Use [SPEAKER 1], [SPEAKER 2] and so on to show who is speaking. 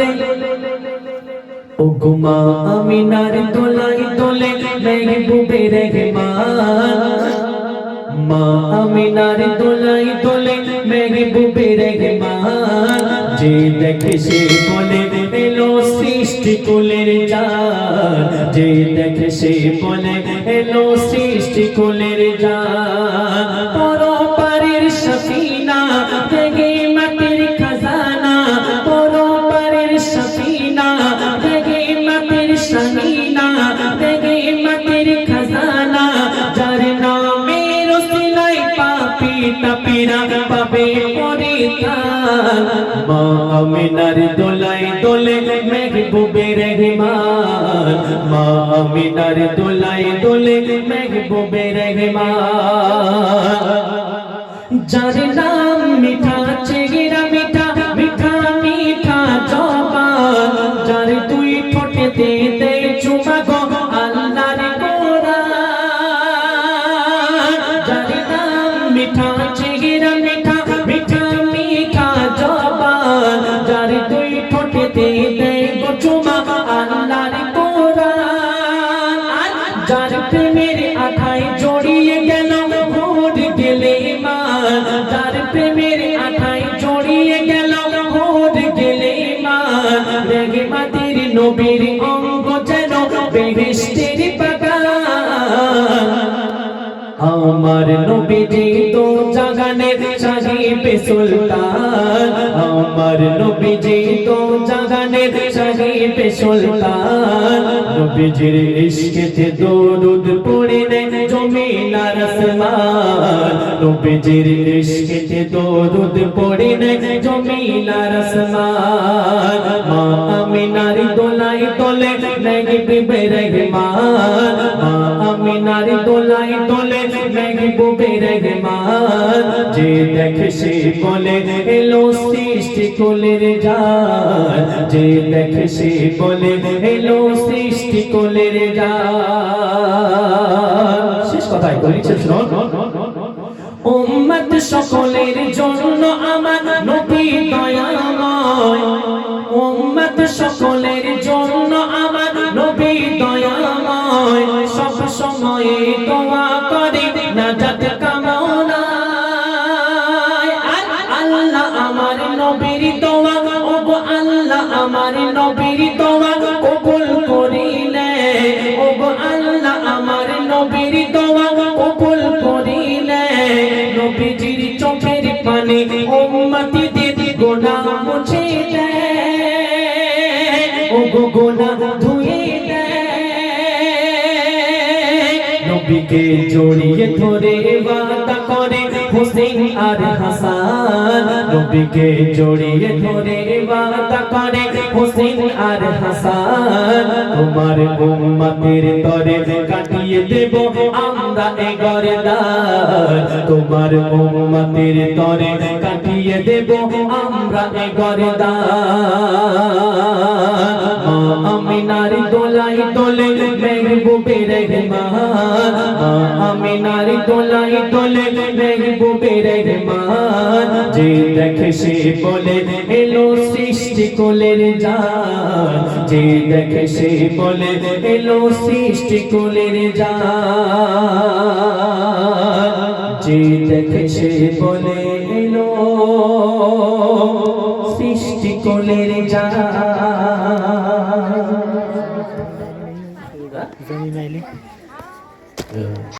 [SPEAKER 1] দোলে ও গুমা আমিনার দোলাই দোলে মেহবুবে রহমান। মা, আমিনার দোলাই দোলে মেহবুবে রহমান। যে দেখে সে বলে, এলো সৃষ্টি কুলের জান যে দেখে সে বলে, এলো সৃষ্টি কুলের জান তাপিরা পাবে পরিত্রাণ। মা আমিনার দোলাই দোলে মেহবুবে রহমান। মা আমিনার দোলাই দোলে মেহবুবে রহমান। যার নাম মিঠা, চেহারা মিঠা মিঠা মিঠা জবান। যার তুই ঠোঁটে দে দে চুমা গো আল্লাহর কোরআন। যার নাম মিঠা, চেহারা যার প্রেমের আঠায় জড়িয়ে গেল। ভোর গেলে মান রেগে মাটির নবীর অঙ্গ যেন বেহেস্টের বাগান আমার নবীজি তো জাগানে সাহিবে সুলতান। আমার নবীজি তো জাগানে সাহিবে সুলতান। নবীজির ইশকেতে দরুদ পড়ে নে জমিন আর আসমান। নবীজির ইশকেতে দরুদ পড়ে নে জমিন আর আসমান। মা আমিনার দোলাই দোলে নেগি বিবে রহমান মা আমিনার দোলাই দোলে মেহবুবে রহমান। যে দেখে সে বলে, এলো সৃষ্টি কোলের জান যে দেখে সে বলে, এলো সৃষ্টি কোলের জান শেষ কথাই বলেছে শুনুন উম্মত সকলের জন্য আমার সময় দোয়া করে নাজাত কামনা আল্লাহ আমার নবীর দোয়া ও আল্লাহ আমার নবীর দোয়া কবুল করিলে। ও আল্লাহ আমার নবীর দোয়া কবুল করিলে। নবীজির চোখের পানি উম্মতি দিদি গোনা মুছে দেয়। নবীকে জড়িয়ে ধরে বাতা করে হোসেন আর হাসান নবীকে জড়িয়ে ধরে বাতা করে হোসেন আর হাসান তোমার উম্মতের তরে কাটিয়ে দেব আমরা এ গরদার তোমার উম্মতের তরে কাটিয়ে দেব আমরা এ গরদার রহমান মা আমিনার দোলাই দোলে মেহবুবে রহমান। যে দেখে সে বলে, এলো সৃষ্টি কোলের জান। যে দেখে সে বলে, এলো সৃষ্টি কোলের জান। যে দেখে সে বলে, এলো সৃষ্টি কোলের জান।
[SPEAKER 2] জমি নাইলে